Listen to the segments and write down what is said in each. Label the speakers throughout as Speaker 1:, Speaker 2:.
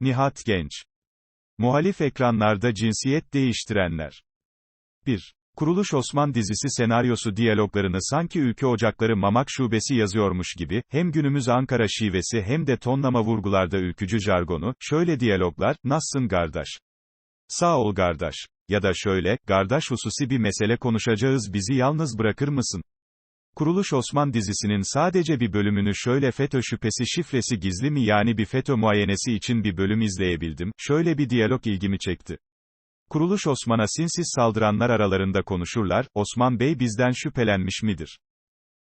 Speaker 1: Nihat Genç. Muhalif ekranlarda cinsiyet değiştirenler. 1. Kuruluş Osman dizisi senaryosu diyaloglarını sanki Ülke Ocakları Mamak Şubesi yazıyormuş gibi, hem günümüz Ankara şivesi hem de tonlama vurgularda ülkücü jargonu, şöyle diyaloglar, Nassın kardeş. Sağ ol kardeş. Ya da şöyle, kardeş hususi bir mesele konuşacağız bizi yalnız bırakır mısın? Kuruluş Osman dizisinin sadece bir bölümünü şöyle FETÖ şüphesi şifresi gizli mi yani bir FETÖ muayenesi için bir bölüm izleyebildim, şöyle bir diyalog ilgimi çekti. Kuruluş Osman'a sinsiz saldıranlar aralarında konuşurlar, Osman Bey bizden şüphelenmiş midir?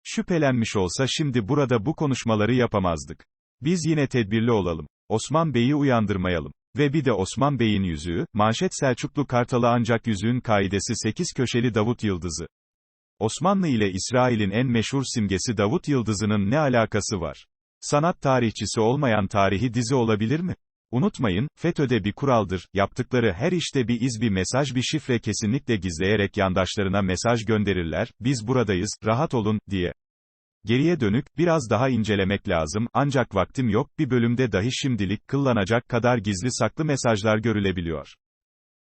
Speaker 1: Şüphelenmiş olsa şimdi burada bu konuşmaları yapamazdık. Biz yine tedbirli olalım. Osman Bey'i uyandırmayalım. Ve bir de Osman Bey'in yüzüğü, manşet Selçuklu Kartalı ancak yüzüğün kaidesi 8 köşeli Davut Yıldızı. Osmanlı ile İsrail'in en meşhur simgesi Davut Yıldızı'nın ne alakası var? Sanat tarihçisi olmayan tarihi dizi olabilir mi? Unutmayın, FETÖ'de bir kuraldır, yaptıkları her işte bir iz bir mesaj bir şifre kesinlikle gizleyerek yandaşlarına mesaj gönderirler, biz buradayız, rahat olun, diye. Geriye dönük, biraz daha incelemek lazım, ancak vaktim yok, bir bölümde dahi şimdilik, kıllanacak kadar gizli saklı mesajlar görülebiliyor.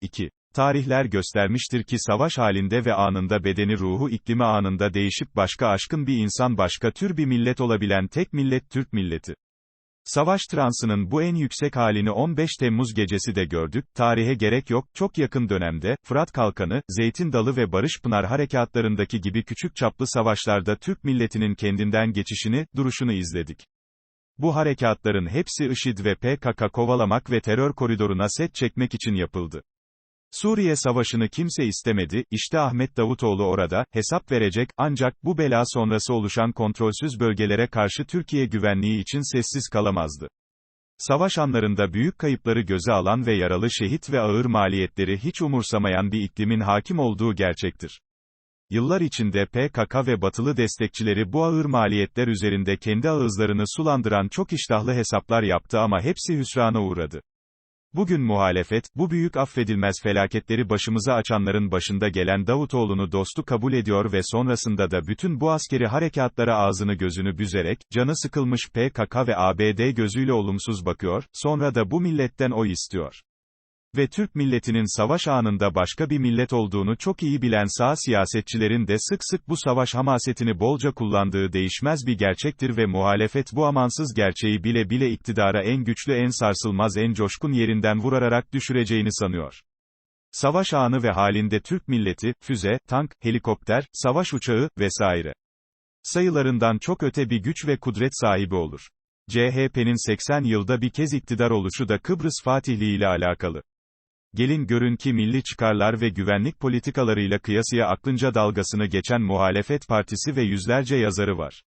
Speaker 1: 2. Tarihler göstermiştir ki savaş halinde ve anında bedeni ruhu iklimi anında değişip başka aşkın bir insan başka tür bir millet olabilen tek millet Türk milleti. Savaş transının bu en yüksek halini 15 Temmuz gecesi de gördük, tarihe gerek yok, çok yakın dönemde, Fırat Kalkanı, Zeytin Dalı ve Barış Pınar harekatlarındaki gibi küçük çaplı savaşlarda Türk milletinin kendinden geçişini, duruşunu izledik. Bu harekatların hepsi IŞİD ve PKK kovalamak ve terör koridoruna set çekmek için yapıldı. Suriye Savaşı'nı kimse istemedi, işte Ahmet Davutoğlu orada, hesap verecek, ancak, bu bela sonrası oluşan kontrolsüz bölgelere karşı Türkiye güvenliği için sessiz kalamazdı. Savaş anlarında büyük kayıpları göze alan ve yaralı şehit ve ağır maliyetleri hiç umursamayan bir iklimin hakim olduğu gerçektir. Yıllar içinde PKK ve batılı destekçileri bu ağır maliyetler üzerinde kendi ağızlarını sulandıran çok iştahlı hesaplar yaptı ama hepsi hüsrana uğradı. Bugün muhalefet, bu büyük affedilmez felaketleri başımıza açanların başında gelen Davutoğlu'nu dostu kabul ediyor ve sonrasında da bütün bu askeri harekatlara ağzını gözünü büzerek, canı sıkılmış PKK ve ABD gözüyle olumsuz bakıyor, sonra da bu milletten oy istiyor. Ve Türk milletinin savaş anında başka bir millet olduğunu çok iyi bilen sağ siyasetçilerin de sık sık bu savaş hamasetini bolca kullandığı değişmez bir gerçektir ve muhalefet bu amansız gerçeği bile bile iktidara en güçlü en sarsılmaz en coşkun yerinden vurarak düşüreceğini sanıyor. Savaş anı ve halinde Türk milleti, füze, tank, helikopter, savaş uçağı, vesaire. Sayılarından çok öte bir güç ve kudret sahibi olur. CHP'nin 80 yılda bir kez iktidar oluşu da Kıbrıs Fatihliği ile alakalı. Gelin görün ki milli çıkarlar ve güvenlik politikalarıyla kıyasıya aklınca dalgasını geçen muhalefet partisi ve yüzlerce yazarı var.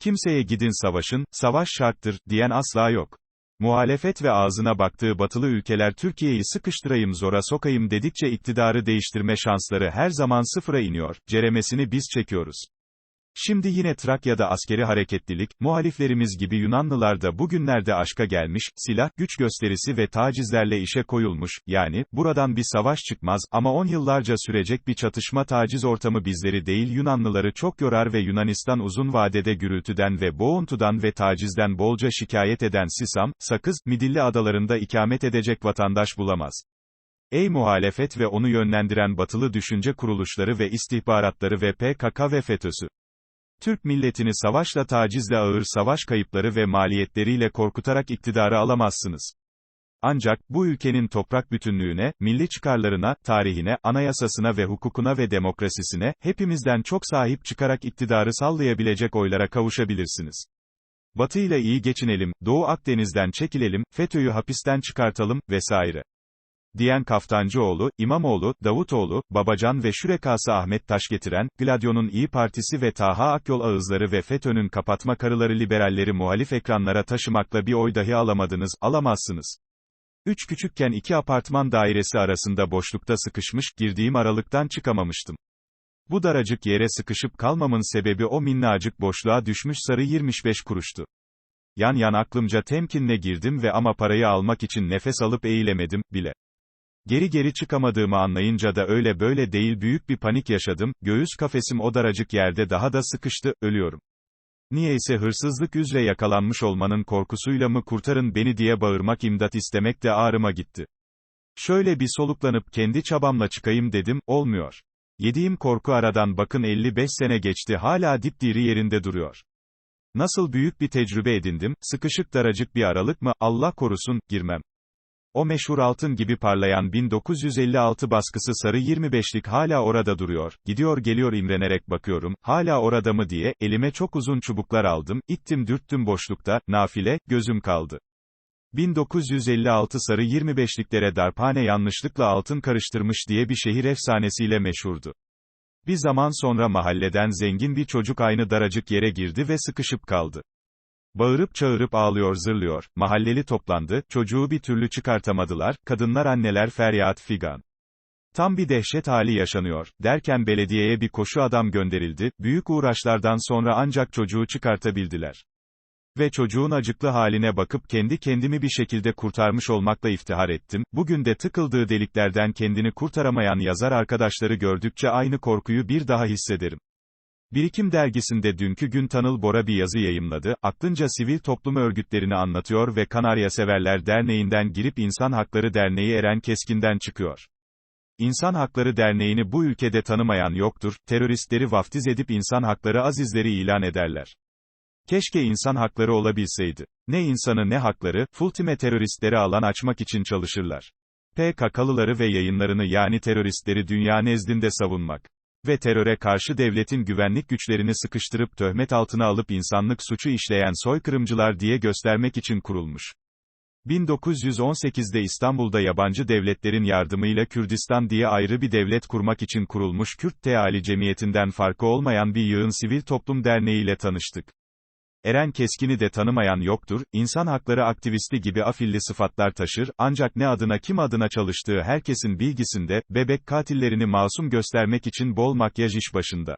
Speaker 1: Kimseye gidin savaşın, savaş şarttır, diyen asla yok. Muhalefet ve ağzına baktığı batılı ülkeler Türkiye'yi sıkıştırayım zora sokayım dedikçe iktidarı değiştirme şansları her zaman sıfıra iniyor, ceremesini biz çekiyoruz. Şimdi yine Trakya'da askeri hareketlilik, muhaliflerimiz gibi Yunanlılar da bugünlerde aşka gelmiş, silah, güç gösterisi ve tacizlerle işe koyulmuş, yani, buradan bir savaş çıkmaz, ama 10 yıllarca sürecek bir çatışma taciz ortamı bizleri değil Yunanlıları çok yorar ve Yunanistan uzun vadede gürültüden ve boğuntudan ve tacizden bolca şikayet eden Sisam, Sakız, Midilli adalarında ikamet edecek vatandaş bulamaz. Ey muhalefet ve onu yönlendiren batılı düşünce kuruluşları ve istihbaratları ve PKK ve FETÖ'sü. Türk milletini savaşla tacizle ağır savaş kayıpları ve maliyetleriyle korkutarak iktidarı alamazsınız. Ancak, bu ülkenin toprak bütünlüğüne, milli çıkarlarına, tarihine, anayasasına ve hukukuna ve demokrasisine, hepimizden çok sahip çıkarak iktidarı sallayabilecek oylara kavuşabilirsiniz. Batı ile iyi geçinelim, Doğu Akdeniz'den çekilelim, FETÖ'yü hapisten çıkartalım, vesaire diyen Kaftancıoğlu, İmamoğlu, Davutoğlu, Babacan ve Şürekası Ahmet Taş getiren, Gladyo'nun İyi Partisi ve Taha Akyol ağızları ve FETÖ'nün kapatma karıları liberalleri muhalif ekranlara taşımakla bir oy dahi alamadınız, alamazsınız. Üç küçükken iki apartman dairesi arasında boşlukta sıkışmış, girdiğim aralıktan çıkamamıştım. Bu daracık yere sıkışıp kalmamın sebebi o minnacık boşluğa düşmüş sarı 25 kuruştu. Yan yan aklımca temkinle girdim ve ama parayı almak için nefes alıp eğilemedim, bile. Geri geri çıkamadığımı anlayınca da öyle böyle değil büyük bir panik yaşadım, göğüs kafesim o daracık yerde daha da sıkıştı, ölüyorum. Niyeyse hırsızlık üzere yakalanmış olmanın korkusuyla mı kurtarın beni diye bağırmak imdat istemek de ağrıma gitti. Şöyle bir soluklanıp kendi çabamla çıkayım dedim, olmuyor. Yediğim korku aradan bakın 55 sene geçti hala dipdiri yerinde duruyor. Nasıl büyük bir tecrübe edindim, sıkışık daracık bir aralık mı, Allah korusun, girmem. O meşhur altın gibi parlayan 1956 baskısı sarı 25'lik hala orada duruyor, gidiyor geliyor imrenerek bakıyorum, hala orada mı diye, elime çok uzun çubuklar aldım, ittim dürttüm boşlukta, nafile, gözüm kaldı. 1956 sarı 25'liklere darphane yanlışlıkla altın karıştırmış diye bir şehir efsanesiyle meşhurdu. Bir zaman sonra mahalleden zengin bir çocuk aynı daracık yere girdi ve sıkışıp kaldı. Bağırıp çağırıp ağlıyor zırlıyor, mahalleli toplandı, çocuğu bir türlü çıkartamadılar, kadınlar anneler feryat figan. Tam bir dehşet hali yaşanıyor, derken belediyeye bir koşu adam gönderildi, büyük uğraşlardan sonra ancak çocuğu çıkartabildiler. Ve çocuğun acıklı haline bakıp kendi kendimi bir şekilde kurtarmış olmakla iftihar ettim, bugün de tıkıldığı deliklerden kendini kurtaramayan yazar arkadaşları gördükçe aynı korkuyu bir daha hissederim. Birikim dergisinde dünkü gün Tanıl Bora bir yazı yayımladı, aklınca sivil toplum örgütlerini anlatıyor ve Kanarya Severler Derneği'nden girip İnsan Hakları Derneği Eren Keskin'den çıkıyor. İnsan Hakları Derneği'ni bu ülkede tanımayan yoktur, teröristleri vaftiz edip insan hakları azizleri ilan ederler. Keşke insan hakları olabilseydi. Ne insanı ne hakları, Fultime teröristleri alan açmak için çalışırlar. PKK'lıları ve yayınlarını yani teröristleri dünya nezdinde savunmak ve teröre karşı devletin güvenlik güçlerini sıkıştırıp töhmet altına alıp insanlık suçu işleyen soykırımcılar diye göstermek için kurulmuş. 1918'de İstanbul'da yabancı devletlerin yardımıyla Kürdistan diye ayrı bir devlet kurmak için kurulmuş Kürt Teali Cemiyeti'nden farkı olmayan bir yığın sivil toplum derneği ile tanıştık. Eren Keskin'i de tanımayan yoktur, insan hakları aktivisti gibi afilli sıfatlar taşır, ancak ne adına kim adına çalıştığı herkesin bilgisinde, bebek katillerini masum göstermek için bol makyaj iş başında.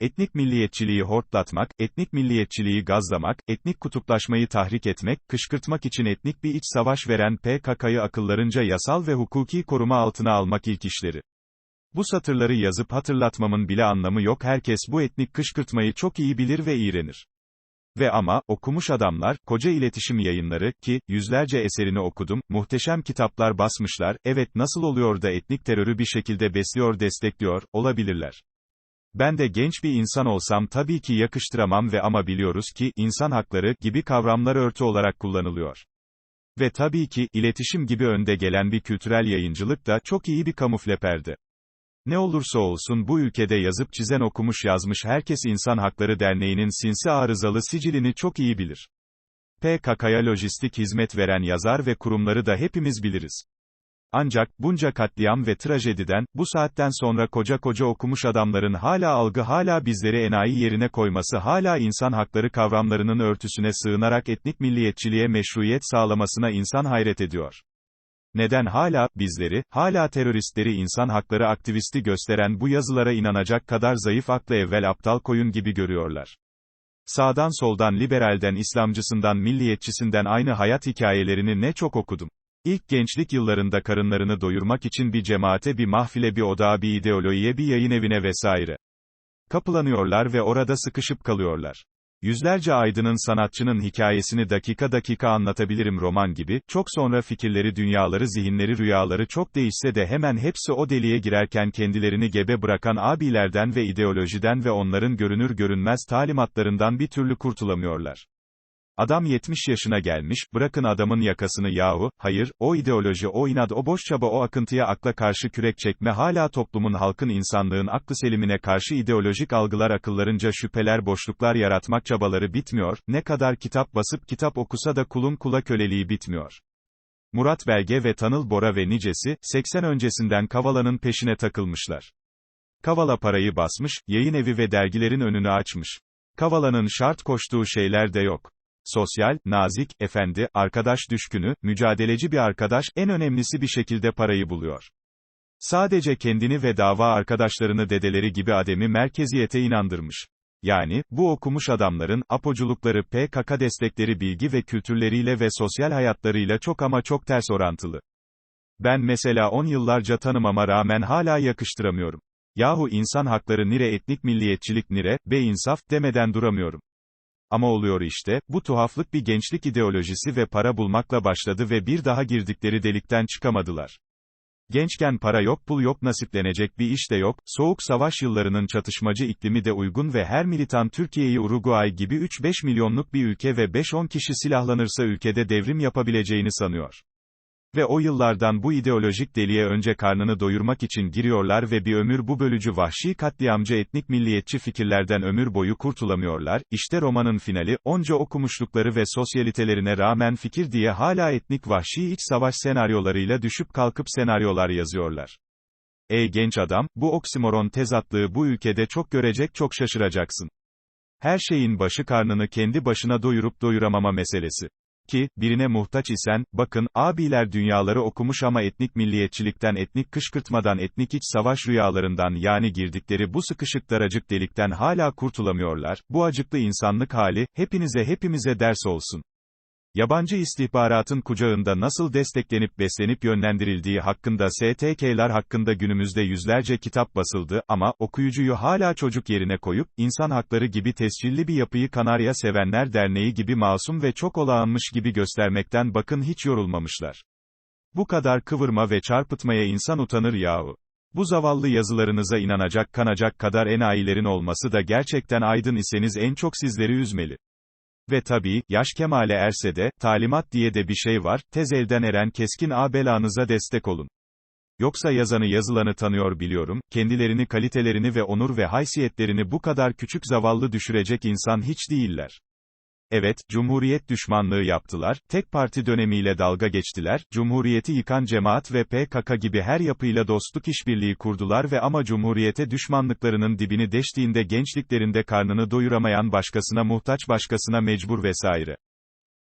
Speaker 1: Etnik milliyetçiliği hortlatmak, etnik milliyetçiliği gazlamak, etnik kutuplaşmayı tahrik etmek, kışkırtmak için etnik bir iç savaş veren PKK'yı akıllarınca yasal ve hukuki koruma altına almak ilk işleri. Bu satırları yazıp hatırlatmamın bile anlamı yok herkes bu etnik kışkırtmayı çok iyi bilir ve iğrenir. Ve ama, okumuş adamlar, koca iletişim yayınları, ki, yüzlerce eserini okudum, muhteşem kitaplar basmışlar, evet nasıl oluyor da etnik terörü bir şekilde besliyor destekliyor, olabilirler. Ben de genç bir insan olsam tabii ki yakıştıramam ve ama biliyoruz ki, insan hakları, gibi kavramlar örtü olarak kullanılıyor. Ve tabii ki, iletişim gibi önde gelen bir kültürel yayıncılık da, çok iyi bir kamufle perde. Ne olursa olsun bu ülkede yazıp çizen okumuş yazmış herkes İnsan Hakları Derneği'nin sinsi arızalı sicilini çok iyi bilir. PKK'ya lojistik hizmet veren yazar ve kurumları da hepimiz biliriz. Ancak, bunca katliam ve trajediden, bu saatten sonra koca koca okumuş adamların hala algı hala bizleri enayi yerine koyması hala insan hakları kavramlarının örtüsüne sığınarak etnik milliyetçiliğe meşruiyet sağlamasına insan hayret ediyor. Neden hala, bizleri, hala teröristleri insan hakları aktivisti gösteren bu yazılara inanacak kadar zayıf aklı evvel aptal koyun gibi görüyorlar? Sağdan soldan liberalden İslamcısından milliyetçisinden aynı hayat hikayelerini ne çok okudum. İlk gençlik yıllarında karınlarını doyurmak için bir cemaate bir mahfile bir odağa bir ideolojiye bir yayın evine vesaire. Kapılanıyorlar ve orada sıkışıp kalıyorlar. Yüzlerce aydının sanatçının hikayesini dakika dakika anlatabilirim roman gibi, çok sonra fikirleri dünyaları zihinleri rüyaları çok değişse de hemen hepsi o deliğe girerken kendilerini gebe bırakan abilerden ve ideolojiden ve onların görünür görünmez talimatlarından bir türlü kurtulamıyorlar. Adam 70 yaşına gelmiş, bırakın adamın yakasını yahu, hayır, o ideoloji, o inat, o boş çaba, o akıntıya akla karşı kürek çekme hala toplumun halkın insanlığın aklı selimine karşı ideolojik algılar akıllarınca şüpheler boşluklar yaratmak çabaları bitmiyor, ne kadar kitap basıp kitap okusa da kulun kula köleliği bitmiyor. Murat Belge ve Tanıl Bora ve nicesi, 80 öncesinden Kavala'nın peşine takılmışlar. Kavala parayı basmış, yayın evi ve dergilerin önünü açmış. Kavala'nın şart koştuğu şeyler de yok. Sosyal, nazik, efendi, arkadaş düşkünü, mücadeleci bir arkadaş, en önemlisi bir şekilde parayı buluyor. Sadece kendini ve dava arkadaşlarını dedeleri gibi ademi merkeziyete inandırmış. Yani, bu okumuş adamların, apoculukları PKK destekleri bilgi ve kültürleriyle ve sosyal hayatlarıyla çok ama çok ters orantılı. Ben mesela 10 yıllarca tanımama rağmen hala yakıştıramıyorum. Yahu insan hakları nire etnik milliyetçilik nire, be insaf, demeden duramıyorum. Ama oluyor işte, bu tuhaflık bir gençlik ideolojisi ve para bulmakla başladı ve bir daha girdikleri delikten çıkamadılar. Gençken para yok pul yok nasiplenecek bir iş de yok, soğuk savaş yıllarının çatışmacı iklimi de uygun ve her militan Türkiye'yi Uruguay gibi 3-5 milyonluk bir ülke ve 5-10 kişi silahlanırsa ülkede devrim yapabileceğini sanıyor. Ve o yıllardan bu ideolojik deliğe önce karnını doyurmak için giriyorlar ve bir ömür bu bölücü vahşi katliamcı etnik milliyetçi fikirlerden ömür boyu kurtulamıyorlar, işte romanın finali, onca okumuşlukları ve sosyalitelerine rağmen fikir diye hala etnik vahşi iç savaş senaryolarıyla düşüp kalkıp senaryolar yazıyorlar. Ey genç adam, bu oksimoron tezatlığı bu ülkede çok görecek çok şaşıracaksın. Her şeyin başı karnını kendi başına doyurup doyuramama meselesi. Ki, birine muhtaç isen, bakın, abiler dünyaları okumuş ama etnik milliyetçilikten etnik kışkırtmadan etnik iç savaş rüyalarından yani girdikleri bu sıkışık daracık delikten hala kurtulamıyorlar, bu acıklı insanlık hali, hepinize hepimize ders olsun. Yabancı istihbaratın kucağında nasıl desteklenip beslenip yönlendirildiği hakkında STK'lar hakkında günümüzde yüzlerce kitap basıldı ama, okuyucuyu hala çocuk yerine koyup, insan hakları gibi tescilli bir yapıyı Kanarya Sevenler Derneği gibi masum ve çok olağanmış gibi göstermekten bakın hiç yorulmamışlar. Bu kadar kıvırma ve çarpıtmaya insan utanır yahu. Bu zavallı yazılarınıza inanacak kanacak kadar enayilerin olması da gerçekten aydın iseniz en çok sizleri üzmeli. Ve tabii, yaş kemale erse de, talimat diye de bir şey var, tez elden eren keskin abelanıza destek olun. Yoksa yazanı yazılanı tanıyor biliyorum, kendilerini kalitelerini ve onur ve haysiyetlerini bu kadar küçük zavallı düşürecek insan hiç değiller. Evet, Cumhuriyet düşmanlığı yaptılar, tek parti dönemiyle dalga geçtiler, Cumhuriyeti yıkan cemaat ve PKK gibi her yapıyla dostluk işbirliği kurdular ve ama Cumhuriyete düşmanlıklarının dibini deştiğinde gençliklerinde karnını doyuramayan başkasına muhtaç başkasına mecbur vesaire.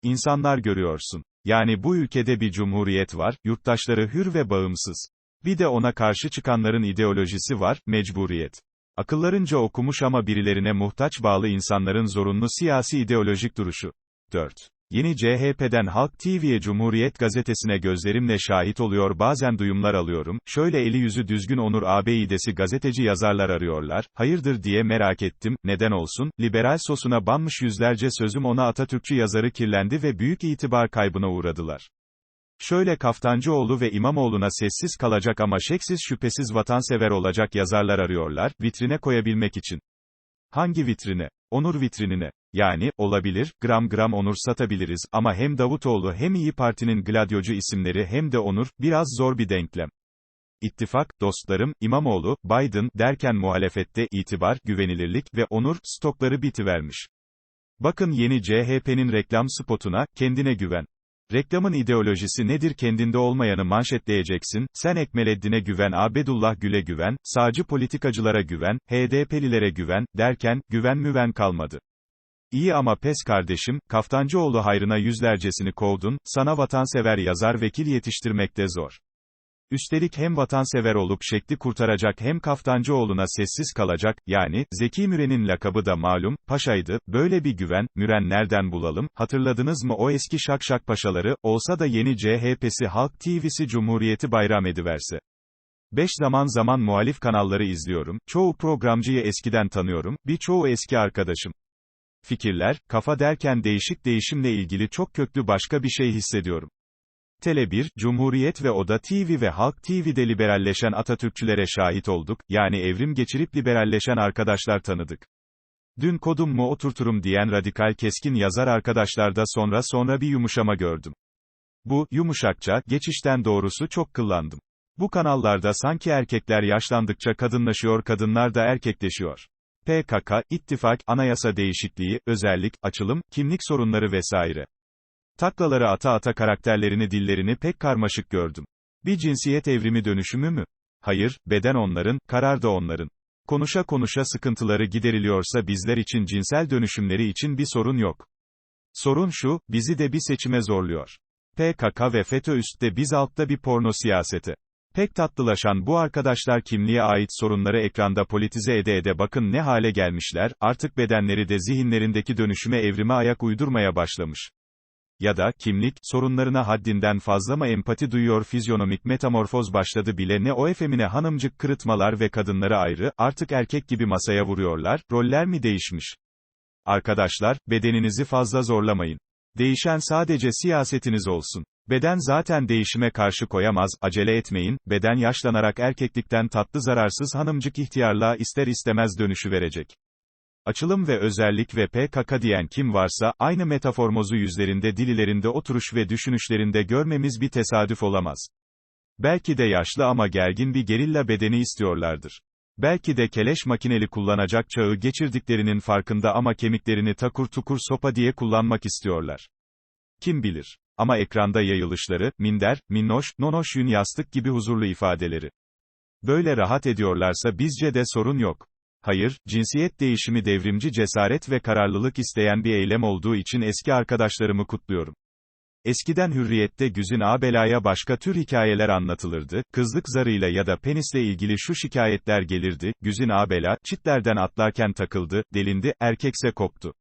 Speaker 1: İnsanlar görüyorsun. Yani bu ülkede bir cumhuriyet var, yurttaşları hür ve bağımsız. Bir de ona karşı çıkanların ideolojisi var, mecburiyet. Akıllarınca okumuş ama birilerine muhtaç bağlı insanların zorunlu siyasi ideolojik duruşu. 4. Yeni CHP'den Halk TV'ye Cumhuriyet gazetesine gözlerimle şahit oluyor bazen duyumlar alıyorum, şöyle eli yüzü düzgün Onur ağabeyidesi gazeteci yazarlar arıyorlar, hayırdır diye merak ettim, neden olsun, liberal sosuna banmış yüzlerce sözüm ona Atatürkçü yazarı kirlendi ve büyük itibar kaybına uğradılar. Şöyle Kaftancıoğlu ve İmamoğlu'na sessiz kalacak ama şeksiz şüphesiz vatansever olacak yazarlar arıyorlar, vitrine koyabilmek için. Hangi vitrine? Onur vitrinine. Yani, olabilir, gram gram onur satabiliriz, ama hem Davutoğlu hem İyi Parti'nin gladyocu isimleri hem de onur, biraz zor bir denklem. İttifak, dostlarım, İmamoğlu, Biden, derken muhalefette, itibar, güvenilirlik ve onur, stokları bitivermiş. Bakın yeni CHP'nin reklam spotuna, kendine güven. Reklamın ideolojisi nedir kendinde olmayanı manşetleyeceksin, sen Ekmeleddin'e güven Abedullah Gül'e güven, sağcı politikacılara güven, HDP'lilere güven, derken, güven müven kalmadı. İyi ama pes kardeşim, Kaftancıoğlu hayrına yüzlercesini kovdun, sana vatansever yazar vekil yetiştirmekte zor. Üstelik hem vatansever olup şekli kurtaracak hem Kaftancıoğlu'na sessiz kalacak, yani, Zeki Müren'in lakabı da malum, paşaydı, böyle bir güven, Müren nereden bulalım, hatırladınız mı o eski şakşak paşaları, olsa da yeni CHP'si Halk TV'si Cumhuriyeti bayram ediverse. Beş zaman zaman muhalif kanalları izliyorum, çoğu programcıyı eskiden tanıyorum, birçoğu eski arkadaşım. Fikirler, kafa derken değişik değişimle ilgili çok köklü başka bir şey hissediyorum. Tele1, Cumhuriyet ve Oda TV ve Halk TV'de liberalleşen Atatürkçülere şahit olduk, yani evrim geçirip liberalleşen arkadaşlar tanıdık. Dün kodum mu oturturum diyen radikal keskin yazar arkadaşlarda sonra sonra bir yumuşama gördüm. Bu, yumuşakça, geçişten doğrusu çok kıllandım. Bu kanallarda sanki erkekler yaşlandıkça kadınlaşıyor kadınlar da erkekleşiyor. PKK, ittifak, anayasa değişikliği, özellik, açılım, kimlik sorunları vesaire. Taklaları ata ata karakterlerini dillerini pek karmaşık gördüm. Bir cinsiyet evrimi dönüşümü mü? Hayır, beden onların, karar da onların. Konuşa konuşa sıkıntıları gideriliyorsa bizler için cinsel dönüşümleri için bir sorun yok. Sorun şu, bizi de bir seçime zorluyor. PKK ve FETÖ üstte biz altta bir porno siyaseti. Pek tatlılaşan bu arkadaşlar kimliğe ait sorunları ekranda politize ede ede bakın ne hale gelmişler, artık bedenleri de zihinlerindeki dönüşüme evrime ayak uydurmaya başlamış ya da, kimlik, sorunlarına haddinden fazla mı empati duyuyor fizyonomik metamorfoz başladı bile ne o efemine hanımcık kırıtmalar ve kadınları ayrı, artık erkek gibi masaya vuruyorlar, roller mi değişmiş? Arkadaşlar, bedeninizi fazla zorlamayın. Değişen sadece siyasetiniz olsun. Beden zaten değişime karşı koyamaz, acele etmeyin, beden yaşlanarak erkeklikten tatlı zararsız hanımcık ihtiyarlığa ister istemez dönüşü verecek. Açılım ve özellik ve PKK diyen kim varsa, aynı metaformozu yüzlerinde dililerinde oturuş ve düşünüşlerinde görmemiz bir tesadüf olamaz. Belki de yaşlı ama gergin bir gerilla bedeni istiyorlardır. Belki de keleş makineli kullanacak çağı geçirdiklerinin farkında ama kemiklerini takur tukur sopa diye kullanmak istiyorlar. Kim bilir. Ama ekranda yayılışları, minder, minnoş, nonoş yün yastık gibi huzurlu ifadeleri. Böyle rahat ediyorlarsa bizce de sorun yok. Hayır, cinsiyet değişimi devrimci cesaret ve kararlılık isteyen bir eylem olduğu için eski arkadaşlarımı kutluyorum. Eskiden hürriyette güzün ağabelaya başka tür hikayeler anlatılırdı, kızlık zarıyla ya da penisle ilgili şu şikayetler gelirdi, güzün ağabela, çitlerden atlarken takıldı, delindi, erkekse koptu.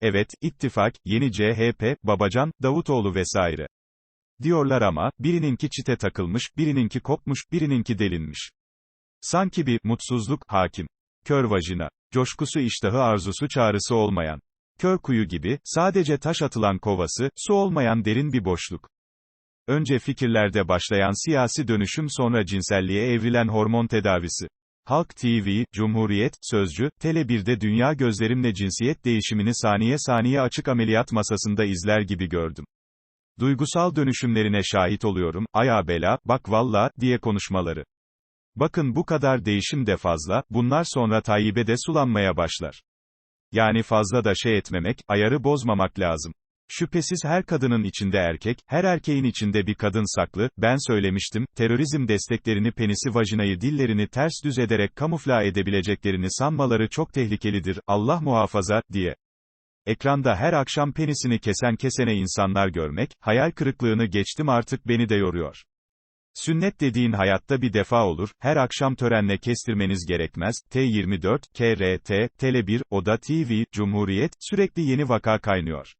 Speaker 1: Evet, ittifak, yeni CHP, Babacan, Davutoğlu vesaire. Diyorlar ama, birininki çite takılmış, birininki kopmuş, birininki delinmiş. Sanki bir, mutsuzluk, hakim. Kör vajina. Coşkusu iştahı arzusu çağrısı olmayan. Kör kuyu gibi, sadece taş atılan kovası, su olmayan derin bir boşluk. Önce fikirlerde başlayan siyasi dönüşüm sonra cinselliğe evrilen hormon tedavisi. Halk TV, Cumhuriyet, Sözcü, Tele1'de dünya gözlerimle cinsiyet değişimini saniye saniye açık ameliyat masasında izler gibi gördüm. Duygusal dönüşümlerine şahit oluyorum, aya bela, bak valla, diye konuşmaları. Bakın bu kadar değişim de fazla, bunlar sonra Tayyip'e de sulanmaya başlar. Yani fazla da şey etmemek, ayarı bozmamak lazım. Şüphesiz her kadının içinde erkek, her erkeğin içinde bir kadın saklı, ben söylemiştim, terörizm desteklerini penisi vajinayı dillerini ters düz ederek kamufla edebileceklerini sanmaları çok tehlikelidir, Allah muhafaza, diye. Ekranda her akşam penisini kesen kesene insanlar görmek, hayal kırıklığını geçtim artık beni de yoruyor. Sünnet dediğin hayatta bir defa olur, her akşam törenle kestirmeniz gerekmez, T24, KRT, Tele1, Oda TV, Cumhuriyet, sürekli yeni vaka kaynıyor.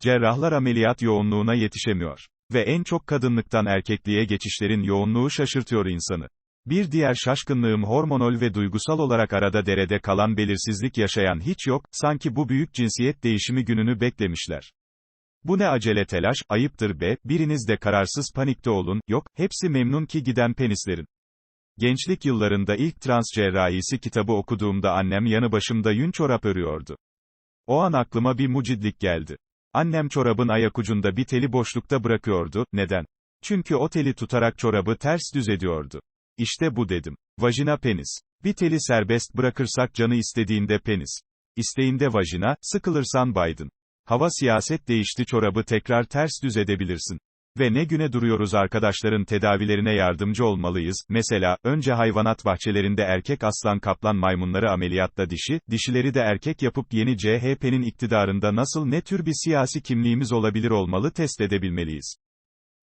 Speaker 1: Cerrahlar ameliyat yoğunluğuna yetişemiyor. Ve en çok kadınlıktan erkekliğe geçişlerin yoğunluğu şaşırtıyor insanı. Bir diğer şaşkınlığım hormonal ve duygusal olarak arada derede kalan belirsizlik yaşayan hiç yok, sanki bu büyük cinsiyet değişimi gününü beklemişler. Bu ne acele telaş, ayıptır be, biriniz de kararsız panikte olun, yok, hepsi memnun ki giden penislerin. Gençlik yıllarında ilk trans cerrahisi kitabı okuduğumda annem yanı başımda yün çorap örüyordu. O an aklıma bir mucidlik geldi. Annem çorabın ayak ucunda bir teli boşlukta bırakıyordu, neden? Çünkü o teli tutarak çorabı ters düz ediyordu. İşte bu dedim. Vajina penis. Bir teli serbest bırakırsak canı istediğinde penis. İsteğinde vajina, sıkılırsan baydın. Hava siyaset değişti çorabı tekrar ters düz edebilirsin. Ve ne güne duruyoruz arkadaşların tedavilerine yardımcı olmalıyız, mesela, önce hayvanat bahçelerinde erkek aslan kaplan maymunları ameliyatta dişi, dişileri de erkek yapıp yeni CHP'nin iktidarında nasıl ne tür bir siyasi kimliğimiz olabilir olmalı test edebilmeliyiz.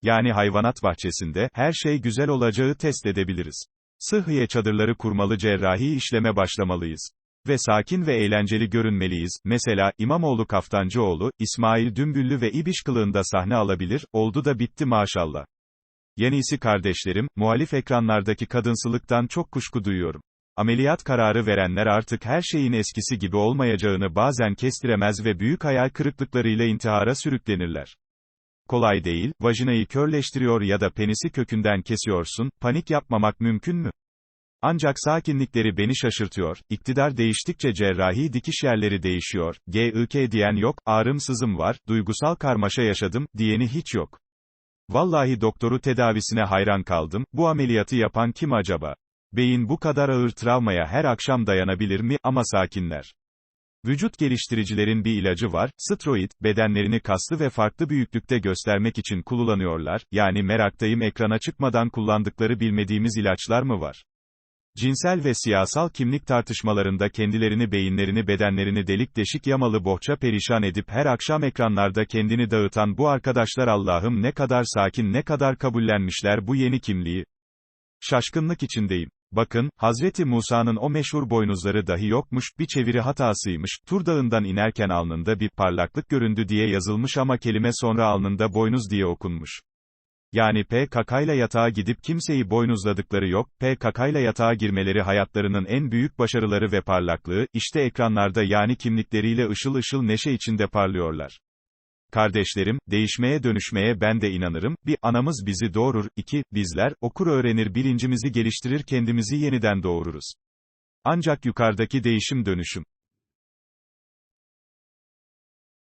Speaker 1: Yani hayvanat bahçesinde, her şey güzel olacağı test edebiliriz. Sıhhiye çadırları kurmalı cerrahi işleme başlamalıyız. Ve sakin ve eğlenceli görünmeliyiz, mesela, İmamoğlu Kaftancıoğlu, İsmail Dümbüllü ve İbiş kılığında sahne alabilir, oldu da bitti maşallah. Yenisi kardeşlerim, muhalif ekranlardaki kadınsılıktan çok kuşku duyuyorum. Ameliyat kararı verenler artık her şeyin eskisi gibi olmayacağını bazen kestiremez ve büyük hayal kırıklıklarıyla intihara sürüklenirler. Kolay değil, vajinayı körleştiriyor ya da penisi kökünden kesiyorsun, panik yapmamak mümkün mü? Ancak sakinlikleri beni şaşırtıyor, iktidar değiştikçe cerrahi dikiş yerleri değişiyor, GIK diyen yok, ağrım sızım var, duygusal karmaşa yaşadım, diyeni hiç yok. Vallahi doktoru tedavisine hayran kaldım, bu ameliyatı yapan kim acaba? Beyin bu kadar ağır travmaya her akşam dayanabilir mi, ama sakinler. Vücut geliştiricilerin bir ilacı var, steroid, bedenlerini kaslı ve farklı büyüklükte göstermek için kullanıyorlar, yani meraktayım ekrana çıkmadan kullandıkları bilmediğimiz ilaçlar mı var? Cinsel ve siyasal kimlik tartışmalarında kendilerini beyinlerini bedenlerini delik deşik yamalı bohça perişan edip her akşam ekranlarda kendini dağıtan bu arkadaşlar Allah'ım ne kadar sakin ne kadar kabullenmişler bu yeni kimliği. Şaşkınlık içindeyim. Bakın, Hazreti Musa'nın o meşhur boynuzları dahi yokmuş, bir çeviri hatasıymış, Tur Dağı'ndan inerken alnında bir parlaklık göründü diye yazılmış ama kelime sonra alnında boynuz diye okunmuş. Yani PKK'yla yatağa gidip kimseyi boynuzladıkları yok, PKK'yla yatağa girmeleri hayatlarının en büyük başarıları ve parlaklığı, işte ekranlarda yani kimlikleriyle ışıl ışıl neşe içinde parlıyorlar. Kardeşlerim, değişmeye dönüşmeye ben de inanırım, bir, anamız bizi doğurur, iki, bizler, okur öğrenir bilincimizi geliştirir kendimizi yeniden doğururuz. Ancak yukarıdaki değişim dönüşüm.